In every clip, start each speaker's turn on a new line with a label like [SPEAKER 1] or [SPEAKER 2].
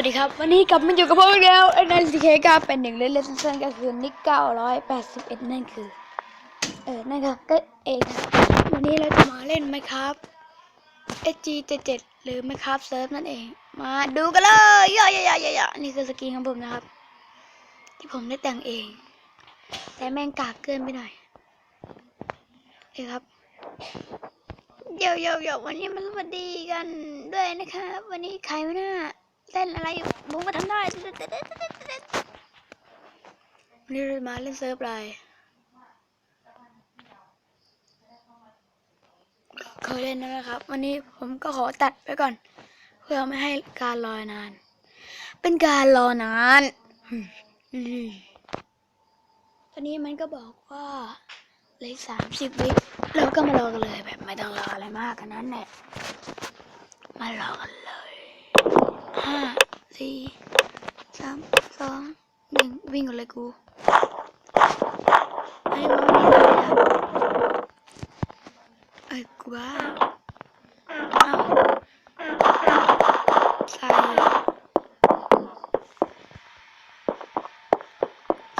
[SPEAKER 1] วัสดีครับ วันนี้กลับมาอยู่กับพวกเราไอ้นันซีเคก็เป็นหนึ่งเล่นเล่นสั้นๆก็คือนิกเก้าร้อยแปดสิบเอ็ดนั่นคือ เออนั่นก็ก็เองครับวันนี้เราจะมาเล่นไหมครับ SG 7 7หรือไหมครับเซิร์ฟนั่นเอง มาดูกันเลยย่อยย่อย่อย่อนี่คือสกินของผมนะครับ ที่ผมได้แต่งเอง แต่แม่งกากเกินไปหน่อยเอ้ครับเดี๋ยวเดี๋ยวเดี๋ยววันนี้มาสวัสดีกันด้วยนะครับ วันนี้ใครวะน่า เล่นอะไรอยู่ผมก็ทำได้วันนี้เรามาเล่นเซิร์ฟอะไรเคยเล่นแล้วนะครับ วันนี้ผมก็ขอตัดไปก่อน เพื่อไม่ให้การรอนาน เป็นการรอนานอืมตอนนี้มันก็บอกว่าเหลยสามสิบวิเราก็มารอกันเลยแบบไม่ต้องรออะไรมากกันนั้นแหละมารอกันเลย ห้าสี่สามสองหนึ่งวิ่งกันเลยกูไอ้มันไม่ได้อไอ้กูบ้าเอาใส่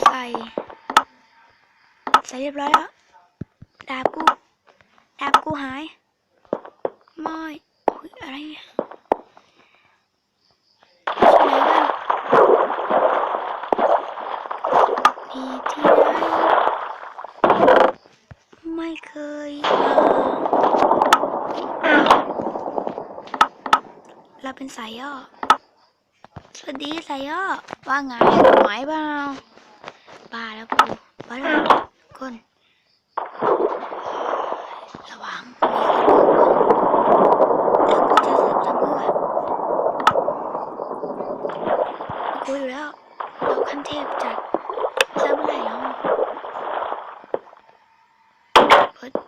[SPEAKER 1] ใส่ใส่เรียบร้อยแล้วดาบกูดาบกูหายไม่อุ๊ยอะไรเนี่ยไหนกันมีที่ไหน ไม่เคยเราเป็นสายย่อ สวัสดีสายย่อ ว่าไงไหวเปล่าบ้าแล้วกูบ้าแล้วคน ระวังมีคนดูแล้วกูจะเสร็จแล้วเพื่อนกูอยู่แล้ว เราขั้นเทพจัดเริ่มไหนแล้วเพิดต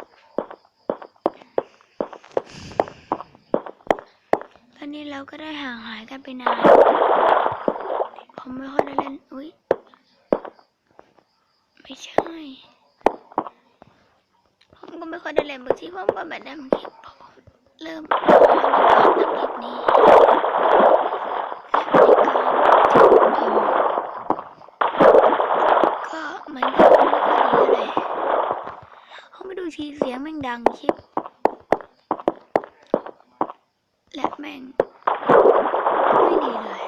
[SPEAKER 1] อนนี้เราก็ได้ห่างหายกันไปนานผมไม่ค่อยได้เล่น อุ้ย ไม่ใช่ ผมก็ไม่ค่อยได้เล่นบางทีผมก็ไม่ได้บางทีผมเริ่มในการทำคลิปนี้และในการทำก็มันก็ไม่ค่อยดีเลยเขาไม่ดูทีเสียงแม่งดังคลิป แม่ง ไม่ดีเลย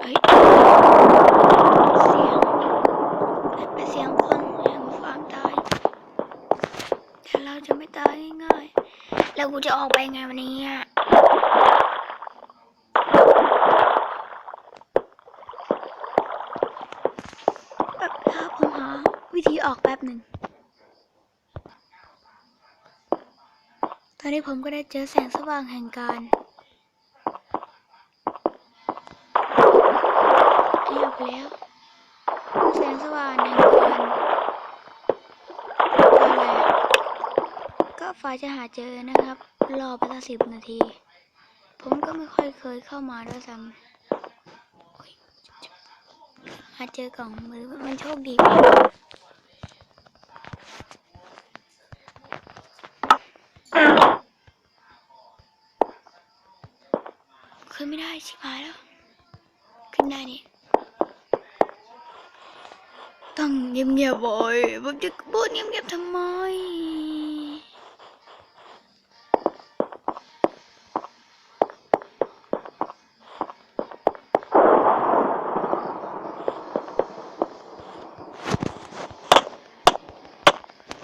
[SPEAKER 1] เฮ้ย เสียงเป็นเสียงคนแห่งความตาย แต่เราจะไม่ตายง่ายๆ แล้วกูจะออกไปไงวันนี้อะแบบถ้า ผมหาวิธีออกแป๊บหนึ่ง ตอนนี้ผมก็ได้เจอแสงสว่างแห่งการเรียบแล้ว แสงสว่างแห่งการอะไรก็ฝ่ายจะหาเจอนะครับ รอไปสักสิบนาที ผมก็ไม่ค่อยเคยเข้ามาด้วยซ้ำ หาเจอกล่องมือมันโชคดีขึ้นไม่ได้ชิบหายแล้ว ขึ้นได้นี่ต้องเงียบๆบ่อยผมจะพูดเงียบๆทำไม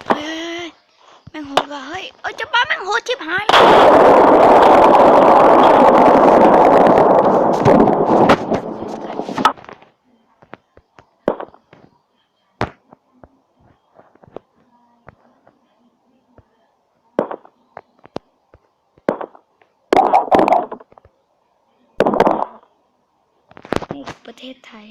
[SPEAKER 1] เฮ้ยๆๆแม่งโหดว่ะเฮ้ย เอ้ ยเจะป้าแม่งโหดชิบหายนี่ประเทศไทย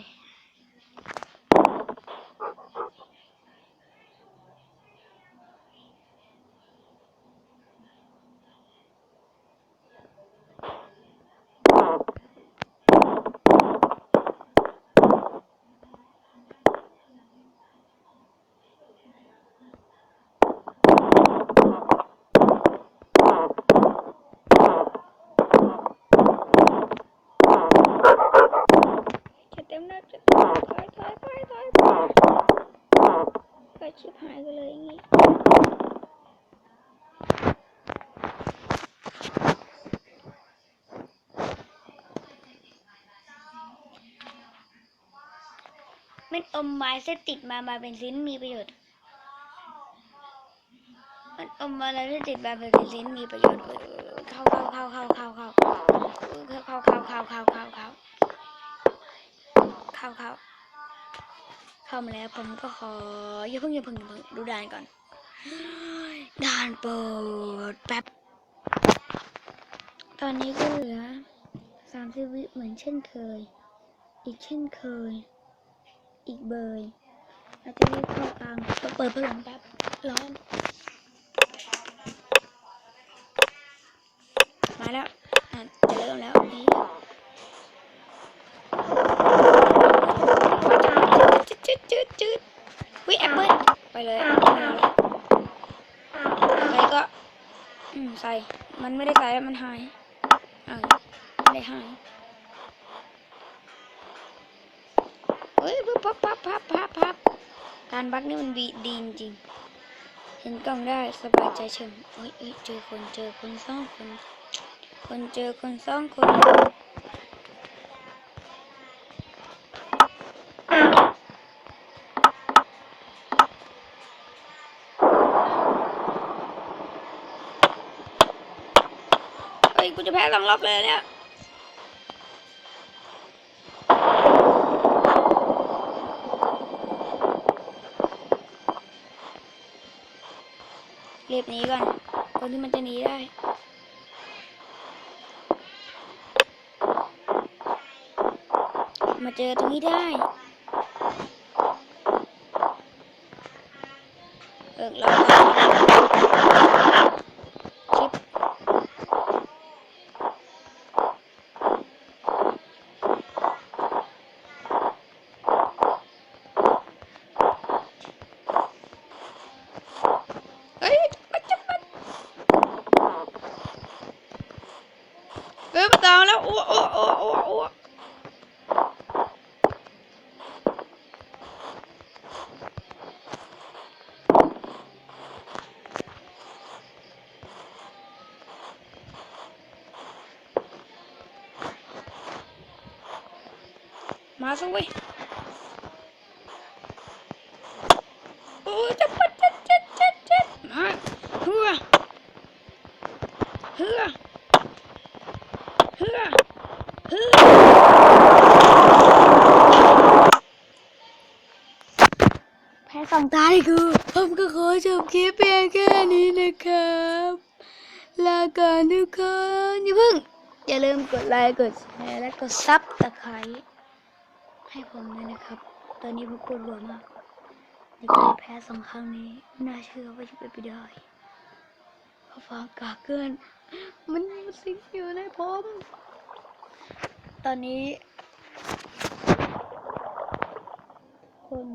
[SPEAKER 1] ก็ชิบหายกันเลยอย่างงี้มันอมไม้เส้นติดมามาเป็นลิ้นมีประโยชน์มันอมอะไรที่ติดมาเป็นลิ้นมีประโยชน์เข้าเข้าเข้าเข้าเข้าเข้าเข้า เข้ามาแล้วผมก็ขออย่าเพิ่งอย่าเพิ่งอย่าเพิ่งดูด่านก่อนด่านเปิดแป๊บ ตอนนี้ก็เหลือสามสิบวิเหมือนเช่นเคย อีกเช่นเคย อีกเบยเราจะรีบเข้ากลางเปิดพัดลมแป๊บร้อนมาแล้วอะจะเริ่มแล้วนี่จืดจืดจืดจืดวิแอปเปิ้ลไปเลยไม่เอาแล้วใส่ก็ อืม ใส่ มันไม่ได้ใส่แล้วมันหายเออไม่ได้หาย เฮ้ยพับปั๊บปั๊บปั๊บพับพับการบักนี่มันบีดีจริงเห็นกล้องได้สบายใจเชิงเฮ้ยเฮ้ยเจอคนเจอคนสองคน คนเจอคนสองคน กูจะแพ้สองรอบเลยเนี่ยรีบหนีก่อนคนที่มันจะหนีได้มาเจอตรงนี้ได้ เออเราคลิปเฮ้ยมันจะมันเฮ้ยมันตามมาแล้วอ้วอ้วอ้วอ้วอ้วมาสิเว้ยโอ้ยจะปัดจะจะจะจะมาเฮือเฮือเฮือเฮือ แพ้สองตานี่คือผมก็ขอจบคลิปเพียงแค่นี้นะครับ ลาก่อนทุกคนอย่าเพิ่ง อย่าลืมกดไลค์กดแชร์และกดซับตะไคร้ให้ผมด้วยนะครับ ตอนนี้ผมปวดหัวมากในการแพ้สองครั้งนี้ไม่น่าเชื่อว่าจะเป็นไปได้เพราะความกากเกิน มันสิงอยู่ในผม ตอนนี้ คน